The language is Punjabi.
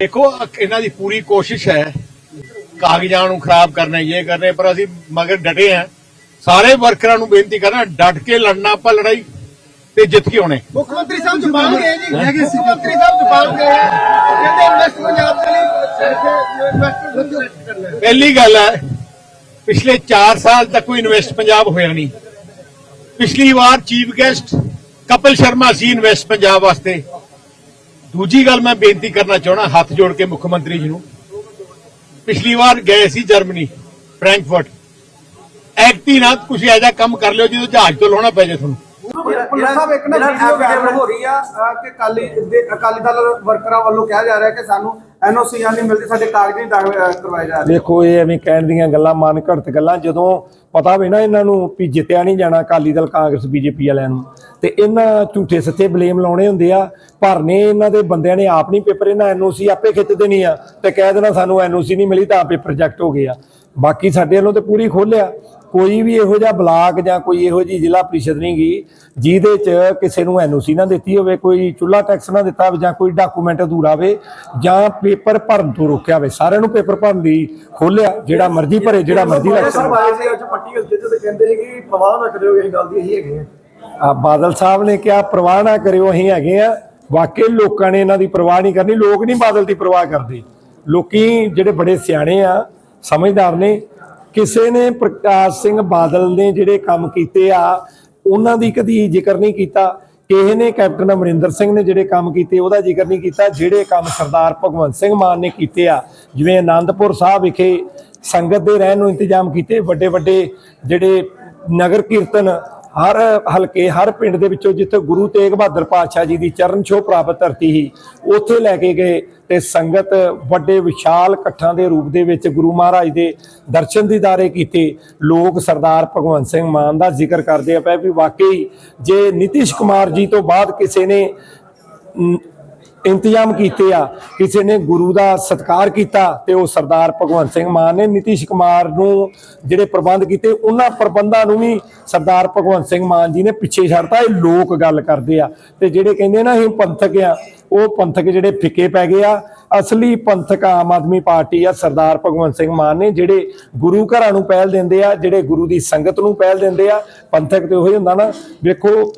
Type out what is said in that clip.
ਦੇਖੋ ਇਹਨਾਂ ਦੀ ਪੂਰੀ ਕੋਸ਼ਿਸ਼ ਹੈ। ਕਾਗਜ਼ਾਂ ਨੂੰ ਖਰਾਬ ਕਰਨਾ ਇਹ ਕਰਨੇ ਪਰ ਅਸੀਂ ਮਗਰ ਡਟੇ ਆ ਸਾਰੇ ਵਰਕਰਾਂ ਨੂੰ ਬੇਨਤੀ ਕਰਨਾ ਡਟ ਕੇ ਲੜਨਾ ਆਪਾਂ ਲੜਾਈ ਤੇ ਜਿੱਤ ਕੇ ਆਉਣੇ। ਮੁੱਖ ਮੰਤਰੀ ਸਾਹਿਬ ਜਪਾਨ ਗਏ ਜੀ ਮੁੱਖ ਮੰਤਰੀ ਸਾਹਿਬ ਜਪਾਨ ਗਏ ਕਹਿੰਦੇ ਇਨਵੈਸਟ ਪੰਜਾਬ ਦੇ ਲਈ ਇਨਵੈਸਟਮੈਂਟ ਪਹਿਲੀ ਗੱਲ ਹੈ ਪਿਛਲੇ 4 ਸਾਲ ਤੱਕ ਕੋਈ ਇਨਵੈਸਟ ਪੰਜਾਬ ਹੋਇਆ ਨਹੀਂ। ਪਿਛਲੀ ਵਾਰ ਚੀਫ ਗੈਸਟ ਕਪਿਲ ਸ਼ਰਮਾ ਸੀ ਇਨਵੈਸਟ ਪੰਜਾਬ ਵਾਸਤੇ। ਦੂਜੀ ਗੱਲ ਮੈਂ ਬੇਨਤੀ ਕਰਨਾ ਚਾਹਣਾ ਹੱਥ ਜੋੜ ਕੇ ਮੁੱਖ ਮੰਤਰੀ ਜੀ ਨੂੰ। ਪਿਛਲੀ ਵਾਰ ਗਏ ਸੀ ਜਰਮਨੀ, ਫ੍ਰੈਂਕਫਰਟ। ਐਕਟੀ ਨਾ ਕੁਝ ਐਜਾ ਕੰਮ ਕਰ ਲਿਓ ਜਦੋਂ ਜਹਾਜ਼ ਤੋਂ ਲਾਉਣਾ ਪੈ ਜਾਏ ਤੁਹਾਨੂੰ। ਪੁਲਿਸ ਸਾਹਿਬ ਇੱਕ ਨਾ ਵੀਡੀਓ ਵਾਇਰਲ ਹੋ ਰਹੀ ਆ ਅਹ, ਕਿ ਅਕਾਲੀ ਦੇ ਅਕਾਲੀ ਦਲ ਵਰਕਰਾਂ ਵੱਲੋਂ ਕਿਹਾ ਜਾ ਰਿਹਾ ਕਿ ਸਾਨੂੰ ਐਨਓਸੀਆਂ ਨਹੀਂ ਮਿਲਦੀ ਸਾਡੇ ਕਾਗਜ਼ ਨਹੀਂ ਦਾਖਲ ਅਹ, ਕਰਵਾਏ ਜਾ ਰਹੇ। ਦੇਖੋ ਇਹ ਐਵੇਂ ਕਹਿਣ ਦੀਆਂ ਗੱਲਾਂ ਮਨ ਘੜਤ ਗੱਲਾਂ ਜਦੋਂ ਪਤਾ ਹੋਵੇ ਨਾ ਇਹਨਾਂ ਨੂੰ ਵੀ ਜਿੱਤਿਆ ਨਹੀਂ ਜਾਣਾ ਅਕਾਲੀ ਦਲ ਕਾਂਗਰਸ ਬੀਜੇਪੀ ਵਾਲਿਆਂ ਨੂੰ। ਤੇ ਇਹਨਾਂ ਝੂਠੇ ਸੱਚੇ ਬਲੇਮ ਲਾਉਣੇ ਹੁੰਦੇ ਆ ਭਰਨੇ ਇਹਨਾਂ ਦੇ ਬੰਦਿਆਂ ਨੇ ਆਪ ਨਹੀਂ ਪੇਪਰ ਇਹਨਾਂ ਐਨਓਸੀ ਆਪੇ ਖਿੱਚ ਦੇਣੀ ਆ। ਤੇ ਕਹਿ ਦੇਣਾ ਸਾਨੂੰ ਐਨਓਸੀ ਨਹੀਂ ਮਿਲੀ ਤਾਂ ਪੇਪਰ ਰਿਜੈਕਟ ਹੋ ਗਏ ਆ। ਬਾਕੀ ਸਾਡੇ ਵੱਲੋਂ ਤੇ ਪੂਰੀ ਖੋਲਿਆ ਕੋਈ ਵੀ ਇਹੋ ਜਿਹਾ ਬਲਾਕ ਜਾਂ ਕੋਈ ਇਹੋ ਜਿਹੀ ਜ਼ਿਲ੍ਹਾ ਪ੍ਰੀਸ਼ਦ ਨਹੀਂ ਗਈ ਜਿਹਦੇ ਚ ਕਿਸੇ ਨੂੰ ਐਨਓਸੀ ਨਾ ਦਿੱਤੀ ਹੋਵੇ ਕੋਈ ਚੁੱਲਾ ਟੈਕਸ ਨਾ ਦਿੱਤਾ ਹੋਵੇ ਜਾਂ ਕੋਈ ਡਾਕੂਮੈਂਟ ਅਧੂਰਾ ਹੋਵੇ ਜਾਂ ਪੇਪਰ ਭਰਨ ਤੋਂ ਰੋਕਿਆ ਹੋਵੇ ਸਾਰਿਆਂ ਨੂੰ ਪੇਪਰ ਭਰਨ ਦੀ ਖੋਲਿਆ ਜਿਹੜਾ ਮਰਜ਼ੀ ਭਰੇ ਜਿਹੜਾ ਮਰਜ਼ੀ ਇਲੈਕਸ਼ਨ ਆਏ ਸੀ ਅੱਜ ਪੱਟੀ ਹਲਕੇ ਤੇ ਕਹਿੰਦੇ ਸੀ ਕਿ ਪ੍ਰਵਾਹ ਨਾ ਕਰਿਓ ਇਹ ਗੱਲ ਦੀ ਅਸੀਂ ਹੈਗੇ ਆ ਆ ਬਾਦਲ ਸਾਹਿਬ ਨੇ ਕਿਹਾ ਪ੍ਰਵਾਹ ਨਾ ਕਰਿਓ ਅਸੀਂ ਹੈਗੇ ਆ ਵਾਕਈ ਲੋਕਾਂ ਨੇ ਇਹਨਾਂ ਦੀ ਪ੍ਰਵਾਹ ਨਹੀਂ ਕਰਨੀ ਲੋਕ ਨਹੀਂ ਬਾਦਲ ਦੀ ਪ੍ਰਵਾਹ ਕਰਦੇ। ਲੋਕੀ ਜਿਹੜੇ ਬੜੇ ਸਿਆਣੇ ਆ ਸਮਝਦਾਰ ਨੇ ਕਿਸੇ ਨੇ ਪ੍ਰਕਾਸ਼ ਸਿੰਘ ਬਾਦਲ ਨੇ ਜਿਹੜੇ ਕੰਮ ਕੀਤੇ ਆ, ਉਹਨਾਂ ਦੀ ਕਦੀ ਜ਼ਿਕਰ ਨਹੀਂ ਕੀਤਾ। ਕਿਸੇ ਨੇ ਕੈਪਟਨ ਅਮਰਿੰਦਰ ਸਿੰਘ ਨੇ ਜਿਹੜੇ ਕੰਮ ਕੀਤੇ, ਉਹਦਾ ਜ਼ਿਕਰ ਨਹੀਂ ਕੀਤਾ। ਜਿਹੜੇ ਕੰਮ ਸਰਦਾਰ ਭਗਵੰਤ ਸਿੰਘ ਮਾਨ ਨੇ ਕੀਤੇ ਆ, ਜਿਵੇਂ ਆਨੰਦਪੁਰ ਸਾਹਿਬ ਵਿਖੇ ਸੰਗਤ ਦੇ ਰਹਿਣ ਨੂੰ ਇੰਤਜ਼ਾਮ ਕੀਤੇ ਵੱਡੇ ਵੱਡੇ ਜਿਹੜੇ ਨਗਰ ਕੀਰਤਨ ਹਰ ਹਲਕੇ, ਹਰ ਪਿੰਡ ਦੇ ਵਿੱਚੋਂ ਜਿੱਥੇ ਗੁਰੂ ਤੇਗ ਬਹਾਦਰ ਪਾਤਸ਼ਾਹ ਜੀ ਦੀ ਚਰਨ ਛੋਹ ਪ੍ਰਾਪਤ ਧਰਤੀ ਸੀ, ਉੱਥੇ ਲੈ ਕੇ ਗਏ ਤੇ ਸੰਗਤ ਵੱਡੇ ਵਿਸ਼ਾਲ ਇਕੱਠਾਂ ਦੇ ਰੂਪ ਦੇ ਵਿੱਚ ਗੁਰੂ ਮਹਾਰਾਜ ਦੇ ਦਰਸ਼ਨ ਦੀਦਾਰੇ ਕੀਤੇ। ਲੋਕ ਸਰਦਾਰ ਭਗਵੰਤ ਸਿੰਘ ਮਾਨ ਦਾ ਜ਼ਿਕਰ ਕਰਦੇ ਆ ਪਏ ਵੀ ਵਾਕਈ ਜੇ ਨਿਤਿਸ਼ ਕੁਮਾਰ ਜੀ ਤੋਂ ਬਾਅਦ ਕਿਸੇ ਨੇ ਇੰਤਜ਼ਾਮ ਕੀਤੇ ਆ। ਕਿਸੇ ਨੇ ਗੁਰੂ ਦਾ ਸਤਿਕਾਰ ਕੀਤਾ ਤੇ ਉਹ ਸਰਦਾਰ ਭਗਵੰਤ ਸਿੰਘ ਮਾਨ ਨੇ ਨਿਤੀਸ਼ ਕੁਮਾਰ ਨੂੰ ਜਿਹੜੇ ਪ੍ਰਬੰਧ ਕੀਤੇ, ਉਹਨਾਂ ਪ੍ਰਬੰਧਾਂ ਨੂੰ ਵੀ ਸਰਦਾਰ ਭਗਵੰਤ ਸਿੰਘ ਮਾਨ ਜੀ ਨੇ ਪਿੱਛੇ ਛੱਡਤਾ। ਇਹ ਲੋਕ ਗੱਲ ਕਰਦੇ ਆ। ਤੇ ਜਿਹੜੇ ਕਹਿੰਦੇ ਨਾ ਅਸੀਂ ਪੰਥਕ ਆ, ਉਹ ਪੰਥਕ ਜਿਹੜੇ ਫਿੱਕੇ ਪੈ ਗਏ ਆ। ਅਸਲੀ ਪੰਥਕ ਆਮ ਆਦਮੀ ਪਾਰਟੀ ਆ ਸਰਦਾਰ ਭਗਵੰਤ ਸਿੰਘ ਮਾਨ ਨੇ, ਜਿਹੜੇ ਗੁਰੂ ਘਰਾਂ ਨੂੰ ਪਹਿਲ ਦਿੰਦੇ ਆ, ਜਿਹੜੇ ਗੁਰੂ ਦੀ ਸੰਗਤ ਨੂੰ ਪਹਿਲ ਦਿੰਦੇ ਆ। ਪੰਥਕ ਤੇ ਉਹੀ ਹੁੰਦਾ ਨਾ। ਵੇਖੋ